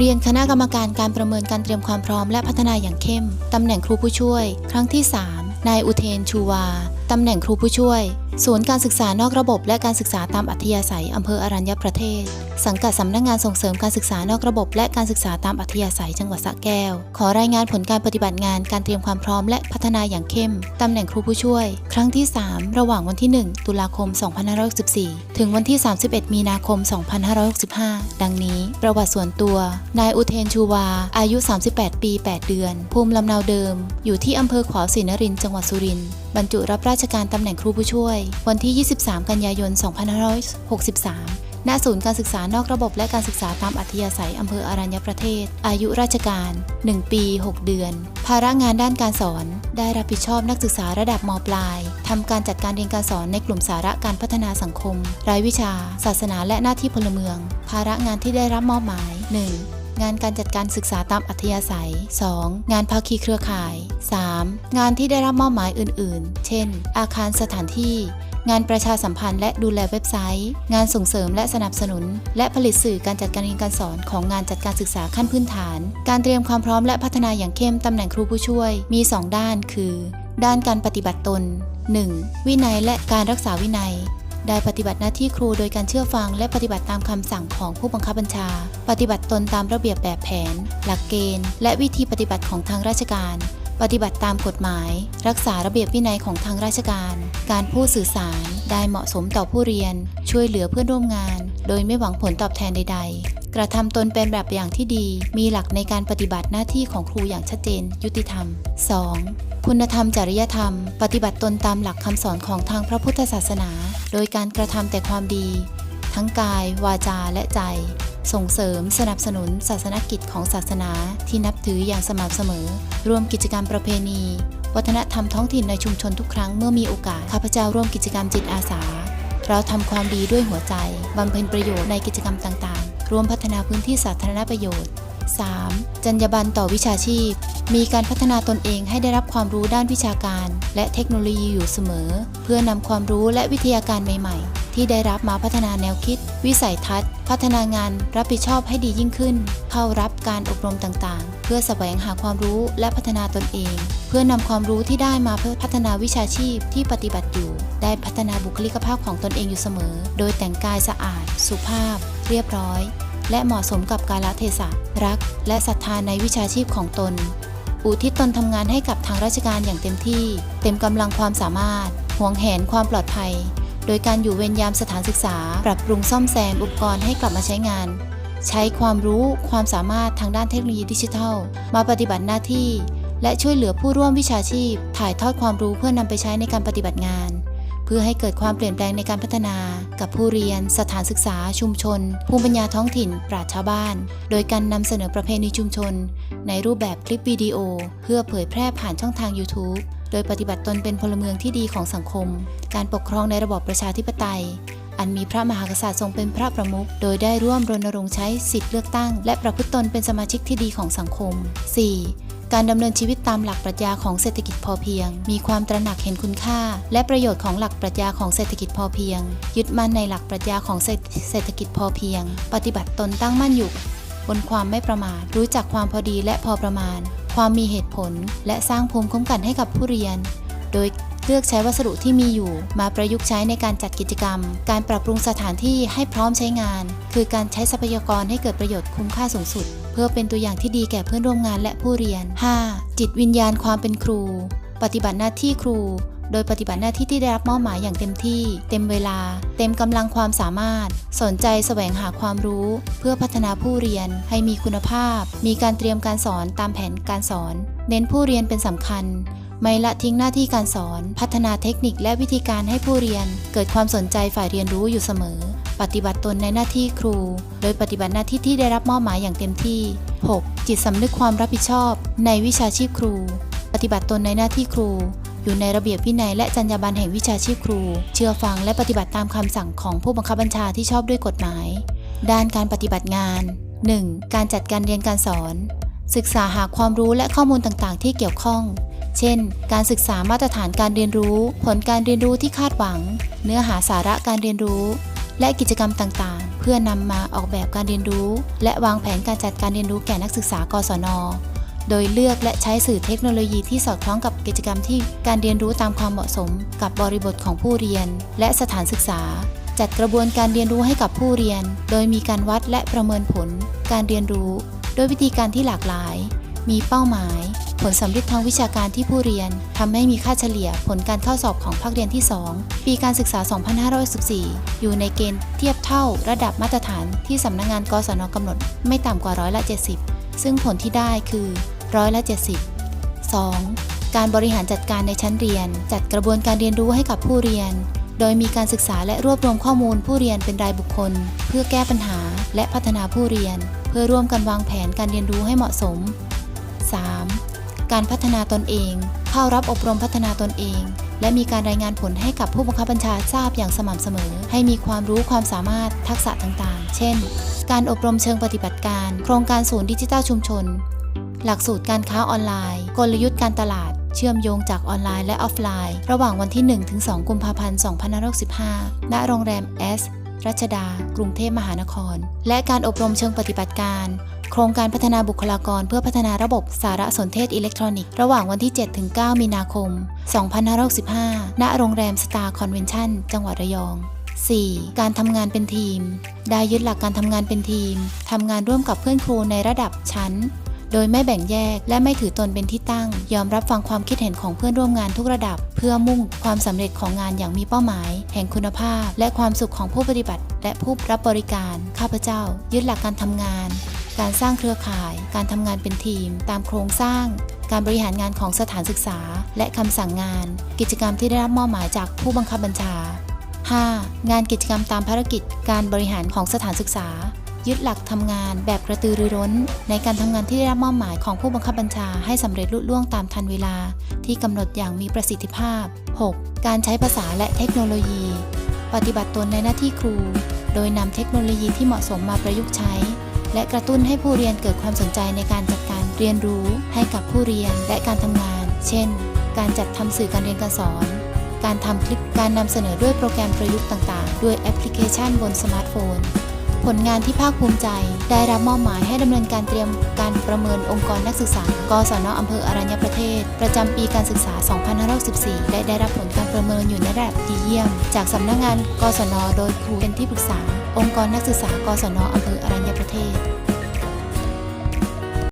เรียนคณะกรรมการการประเมินการเตรียมความพร้อมและพัฒนาอย่างเข้ม ตำแหน่งครูผู้ช่วย ครั้งที่ 3 นายอุเทนชูวาตำแหน่งครูผู้ช่วย ศูนย์การศึกษานอกระบบและการศึกษาตามอัธยาศัยอำเภออรัญญประเทศ สังกัดสำนักงานส่งเสริมการศึกษานอกระบบ และการศึกษาตามอัธยาศัยจังหวัดสระแก้ว ขอรายงานผลการปฏิบัติงานการเตรียมความพร้อมและพัฒนาอย่างเข้ม ตำแหน่งครูผู้ช่วย ครั้งที่ 3 ระหว่างวันที่ 1 ตุลาคม 2564 ถึงวันที่ 31 มีนาคม 2565 ดังนี้ ประวัติส่วนตัว นายอุเทนชูวา อายุ 38 ปี 8 เดือน ภูมิลำเนาเดิม อยู่ที่อำเภอขวาวศรีนรินทร์จังหวัดสุรินทร์บรรจุรับราชราชการตำแหน่งครูผู้ช่วย วันที่ 23 กันยายน 2563 ณ ศูนย์การศึกษานอกระบบและการศึกษาตามอัธยาศัยอำเภออารัญญประเทศ อายุราชการ 1 ปี 6 เดือน ภาระงานด้านการสอน ได้รับผิดชอบนักศึกษาระดับมปลายทำการจัดการเรียนการสอนในกลุ่มสาระการพัฒนาสังคม รายวิชา ศาสนาและหน้าที่พลเมือง ภาระงานที่ได้รับมอบหมาย 1. งานการจัดการศึกษาตามอัธยาศัย 2. งานภาคีเครือข่าย 3. งานที่ได้รับมอบหมายอื่น ๆ เช่น อาคารสถานที่ งานประชาสัมพันธ์และดูแลเว็บไซต์ งานส่งเสริมและสนับสนุน และผลิตสื่อการจัดการเรียนการสอนของงานจัดการศึกษาขั้นพื้นฐาน การเตรียมความพร้อมและพัฒนาอย่างเข้มตำแหน่งครูผู้ช่วย มี 2 ด้าน คือ ด้านการปฏิบัติตน 1. วินัยและการรักษาวินัย ได้ปฏิบัติหน้าที่ครูโดยการเชื่อฟัง และปฏิบัติตามคำสั่งของผู้บังคับบัญชา ปฏิบัติตนตามระเบียบแบบแผน หลักเกณฑ์ และวิธีปฏิบัติของทางราชการ ปฏิบัติตามกฎหมาย รักษาระเบียบวินัยของทางราชการ การพูดสื่อสาร ได้เหมาะสมต่อผู้เรียน ช่วยเหลือเพื่อนร่วมงาน โดยไม่หวังผลตอบแทนใด ๆ กระทำตนเป็นแบบอย่างที่ดี มีหลักในการปฏิบัติหน้าที่ของครูอย่างชัดเจน ยุติธรรม 2. คุณธรรมจริยธรรม ปฏิบัติตนตามหลักคำสอนของทางพระพุทธศาสนา โดยการกระทำแต่ความดี ทั้งกาย วาจาและใจ ส่งเสริมสนับสนุนศาสนกิจของศาสนาที่นับถืออย่างสม่ำเสมอ รวมกิจกรรมประเพณี วัฒนธรรมท้องถิ่นในชุมชนทุกครั้งเมื่อมีโอกาสข้าพเจ้าร่วมกิจกรรมจิตอาสาเราทำความดีด้วยหัวใจบำเพ็ญประโยชน์ในกิจกรรมต่างๆ ร่วมพัฒนาพื้นที่สาธารณประโยชน์ 3. จรรยาบรรณต่อวิชาชีพ มีการพัฒนาตนเองให้ได้รับความรู้ด้านวิชาการ และเทคโนโลยีอยู่เสมอ เพื่อนำความรู้และวิทยาการใหม่ ๆ ที่ได้รับมาพัฒนาแนวคิด วิสัยทัศน์ พัฒนางานรับผิดชอบให้ดียิ่งขึ้น เข้ารับการอบรมต่างๆ เพื่อแสวงหาความรู้และพัฒนาตนเอง เพื่อนำความรู้ที่ได้มาเพื่อพัฒนาวิชาชีพที่ปฏิบัติอยู่ ได้พัฒนาบุคลิกภาพของตนเองอยู่เสมอ โดยแต่งกายสะอาด สุภาพ เรียบร้อย และเหมาะสมกับกาลเทศะรัก และศรัทธาในวิชาชีพของตน อุทิศตนทำงานให้กับทางราชการอย่างเต็มที่ เต็มกำลังความสามารถห่วงแหนความปลอดภัย โดยการอยู่เวรยามสถานศึกษา ปรับปรุงซ่อมแซมอุปกรณ์ให้กลับมาใช้งาน ใช้ความรู้ความสามารถทางด้านเทคโนโลยีดิจิทัล มาปฏิบัติหน้าที่ และช่วยเหลือผู้ร่วมวิชาชีพ ถ่ายทอดความรู้เพื่อนำไปใช้ในการปฏิบัติงาน เพื่อให้เกิดความเปลี่ยนแปลงในการพัฒนา กับผู้เรียน สถานศึกษา ชุมชน ภูมิปัญญาท้องถิ่น ปราชญ์ชาวบ้าน โดยการนำเสนอประเพณีชุมชน ในรูปแบบคลิปวิดีโอ เพื่อเผยแพร่ผ่านช่องทาง YouTube ดยปฏิบัติตนเป็นพลเมืองที่ดีของสังคม การปกครองในระบอบประชาธิปไตย อันมีพระมหากษัตริย์ทรงเป็นพระประมุข โดยได้ร่วมรณรงค์ใช้สิทธิเลือกตั้ง และประพฤติตนเป็นสมาชิกที่ดีของสังคม 4. การดำเนินชีวิตตามหลักปรัชญาของเศรษฐกิจพอเพียง มีความตระหนักเห็นคุณค่า และประโยชน์ของหลักปรัชญาของเศรษฐกิจพอเพียง ยึดมั่นในหลักปรัชญาของเศรษฐกิจพอเพียง ปฏิบัติตนตั้งมั่นอยู่บนความไม่ประมาท รู้จักความพอดีและพอประมาณ ความมีเหตุผล และสร้างภูมิคุ้มกันให้กับผู้เรียน โดยเลือกใช้วัสดุที่มีอยู่ มาประยุกต์ใช้ในการจัดกิจกรรม การปรับปรุงสถานที่ให้พร้อมใช้งาน คือการใช้ทรัพยากรให้เกิดประโยชน์คุ้มค่าสูงสุด เพื่อเป็นตัวอย่างที่ดีแก่เพื่อนร่วมงานและผู้เรียน 5. จิตวิญญาณความเป็นครู ปฏิบัติหน้าที่ครู โดยปฏิบัติหน้าที่ที่ได้รับมอบหมายอย่างเต็มที่ เต็มเวลา เต็มกำลังความสามารถ สนใจแสวงหาความรู้ เพื่อพัฒนาผู้เรียนให้มีคุณภาพ มีการเตรียมการสอนตามแผนการสอน เน้นผู้เรียนเป็นสำคัญไม่ละทิ้งหน้าที่การสอน พัฒนาเทคนิคและวิธีการให้ผู้เรียน เกิดความสนใจฝ่ายเรียนรู้อยู่เสมอ ปฏิบัติตนในหน้าที่ครู โดยปฏิบัติหน้าที่ที่ได้รับมอบหมายอย่างเต็มที่ 6. จิตสำนึกความรับผิดชอบ ในวิชาชีพครู ปฏิบัติตนในหน้าที่ครู อยู่ในระเบียบวินัยและจรรยาบรรณแห่งวิชาชีพครู เชื่อฟังและปฏิบัติตามคำสั่งของผู้บังคับบัญชาที่ชอบด้วยกฎหมาย ด้านการปฏิบัติงาน 1. การจัดการเรียนการสอน ศึกษาหาความรู้และข้อมูลต่างๆ ที่เกี่ยวข้อง เช่น การศึกษามาตรฐานการเรียนรู้ ผลการเรียนรู้ที่คาดหวัง เนื้อหาสาระการเรียนรู้ และกิจกรรมต่างๆ เพื่อนำมาออกแบบการเรียนรู้ และวางแผนการจัดการเรียนรู้แก่นักศึกษากศน โดยเลือกและใช้สื่อเทคโนโลยีที่สอดคล้องกับกิจกรรมที่การเรียนรู้ตามความเหมาะสม กับบริบทของผู้เรียน และสถานศึกษา จัดกระบวนการเรียนรู้ให้กับผู้เรียน โดยมีการวัดและประเมินผล การเรียนรู้ โดวยวิธีการที่หลากหลาย มีเป้าหมาย ผลสำเร็จทางวิชาการที่ผู้เรียนทำให้มีค่าเฉลี่ยผลการเข้าสอบของภาคเรียนที่ 2 ปีการศึกษา 2514 อยู่ในเกณฑ์เทียบเท่าระดับมาตรฐานที่สำนักงงานกศนกำหนด ไม่ต่ำกว่าร้อยละ 70 ซึ่งผลที่ได้คือ ร้อยละ70 2. การบริหารจัดการในชั้นเรียน จัดกระบวนการเรียนรู้ให้กับผู้เรียน โดยมีการศึกษาและรวบรวมข้อมูลผู้เรียนเป็นรายบุคคล เพื่อแก้ปัญหาและพัฒนาผู้เรียน เพื่อร่วมกันวางแผนการเรียนรู้ให้เหมาะสม 3. การพัฒนาตนเอง เข้ารับอบรมพัฒนาตนเองและมีการรายงานผลให้กับผู้บังคับบัญชาทราบอย่างสม่ำเสมอ ให้มีความรู้ความสามารถทักษะต่างๆ เช่น การอบรมเชิงปฏิบัติการ โครงการศูนย์ดิจิทัลชุมชน หลักสูตรการค้าออนไลน์ กลยุทธ์การตลาด เชื่อมโยงจากออนไลน์และออฟไลน์ ระหว่างวันที่ 1-2 กุมภาพันธ์2565ณโรงแรม S รัชดา กรุงเทพมหานคร และการอบรมเชิงปฏิบัติการ โครงการพัฒนาบุคลากรเพื่อพัฒนาระบบสารสนเทศอิเล็กทรอนิกส์ระหว่างวันที่ 7-9 มีนาคม 2565 ณ โรงแรมสตาร์คอนเวนชั่น จังหวัดระยอง 4. การทำงานเป็นทีม ได้ยึดหลักการทำงานเป็นทีม ทำงานร่วมกับเพื่อนครูในระดับชั้น โดยไม่แบ่งแยกและไม่ถือตนเป็นที่ตั้ง ยอมรับฟังความคิดเห็นของเพื่อนร่วมงานทุกระดับ เพื่อมุ่งความสำเร็จของงานอย่างมีเป้าหมาย แห่งคุณภาพ และความสุขของผู้ปฏิบัติ และผู้รับบริการ ข้าพเจ้า ยึดหลักการทำงาน การสร้างเครือข่าย การทำงานเป็นทีม ตามโครงสร้าง การบริหารงานของสถานศึกษา และคำสั่งงาน กิจกรรมที่ได้รับมอบหมายจากผู้บังคับบัญชา 5. งานกิจกรรมตามภารกิจ การบริหารของสถานศึกษา ยึดหลักทำงานแบบกระตือรือร้น ในการทำงานที่ได้รับมอบหมายของผู้บังคับบัญชาให้สำเร็จลุล่วงตามทันเวลา ที่กำหนดอย่างมีประสิทธิภาพ 6. การใช้ภาษาและเทคโนโลยี ปฏิบัติตนในหน้าที่ครู โดยนำเทคโนโลยีที่เหมาะสมมาประยุกต์ใช้ และกระตุ้นให้ผู้เรียนเกิดความสนใจในการจัดการเรียนรู้ให้กับผู้เรียนและการทำงาน เช่น การจัดทำสื่อการเรียนการสอนการทำคลิป การนำเสนอด้วยโปรแกรมประยุกต์ต่าง ๆ ด้วยแอปพลิเคชันบนสมาร์ทโฟน ผลงานที่ภาคภูมิใจ ได้รับมอบหมายให้ดำเนินการเตรียมการประเมินองค์กรนักศึกษา กศนอำเภออรัญญประเทศ ประจำปีการศึกษา 2564และได้รับผลการประเมินอยู่ในระดับดีเยี่ยม จากสำนักงาน กศน โดยครูเป็นที่ปรึกษา องค์กรนักศึกษา กศนอำเภออรัญญประเทศ